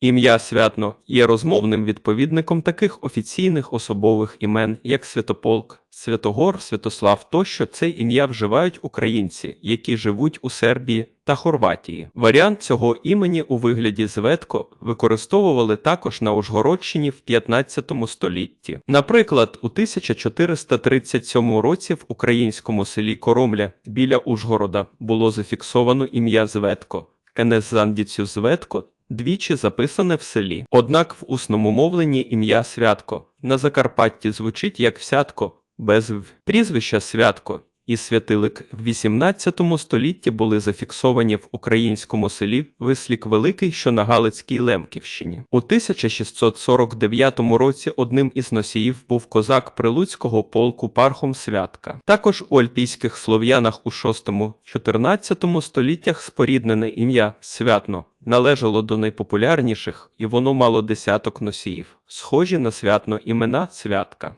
Ім'я Святно є розмовним відповідником таких офіційних особових імен, як Святополк, Святогор, Святослав тощо це ім'я вживають українці, які живуть у Сербії та Хорватії. Варіант цього імені у вигляді Зветко використовували також на Ужгородщині в 15 столітті. Наприклад, у 1437 році в українському селі Коромля біля Ужгорода було зафіксовано ім'я Зветко. Кенезандіцю Зветко двічі записане в селі. Однак в усному мовленні ім'я Святко на Закарпатті звучить як Всятко, без в. Прізвища Святко і Святилик в 18 столітті були зафіксовані в українському селі Вислік Великий, що на Галицькій Лемківщині. У 1649 році одним із носіїв був козак Прилуцького полку Пархом Святка. Також у альпійських слов'янах у 6-14 століттях споріднене ім'я Святно належало до найпопулярніших, і воно мало десяток носіїв, схожі на святно імена святка.